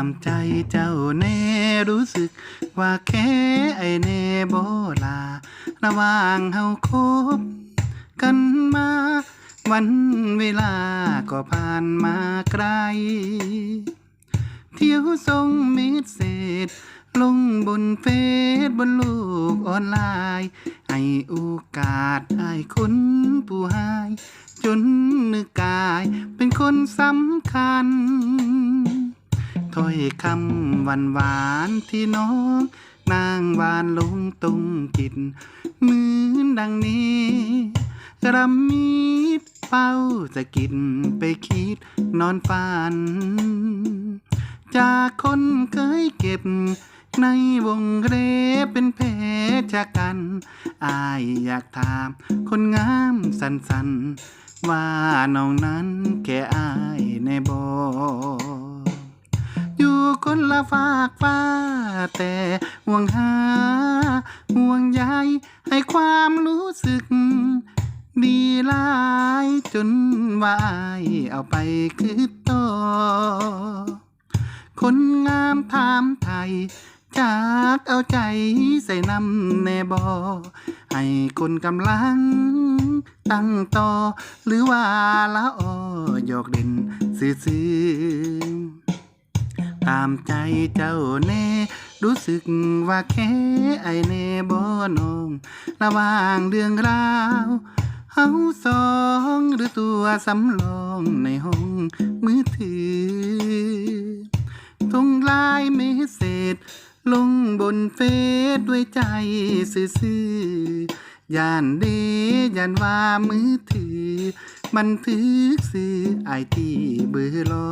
ามใจเจ้าแน่รู้สึก ว่าแค่ไอแน่โบลา ระว่างเฮาคบกันมา วันเวลาก็ผ่านมาไกล เที่ยวส่งเมสเซจลงบนเฟซบนโลกออนไลน์ ให้โอกาสให้คนผู้หายจนนึกกายเป็นคนสำคัญ อยคำหวานหวานที่น้อง นางหวานลุงตรงจิตเหมือนดังนี้กรำมีดเป้าจะกินไปคิดนอนฝัน จากคนเคยเก็บในวงเรเป็นแผลชะกัน อายอยากถามคนงามสันสันว่าน้องนั้นแค่อาย คนละฝากฟ้า แต่ห่วงหา ห่วงใยให้ความรู้สึก ดีหลายจนวายเอาไปคือต่อ คนงามถามไทยจากเอาใจใส่นำแน่บอ ให้คนกำลัง ตั้งต่อ หรือว่าละออยอกเด่นซื่อ ตามใจเจ้าแน่ รู้สึกว่าแค่ไอแน่บ่นอง ระว่างเรื่องราวเฮาสองหรือตัวสำรองในห้องมือถือทงลายเมสเซจลงบนเฟซด้วยใจซื่อๆย่านเดย่านว่ามือถือบันทึกสื่อไอที่เบอร์ลอ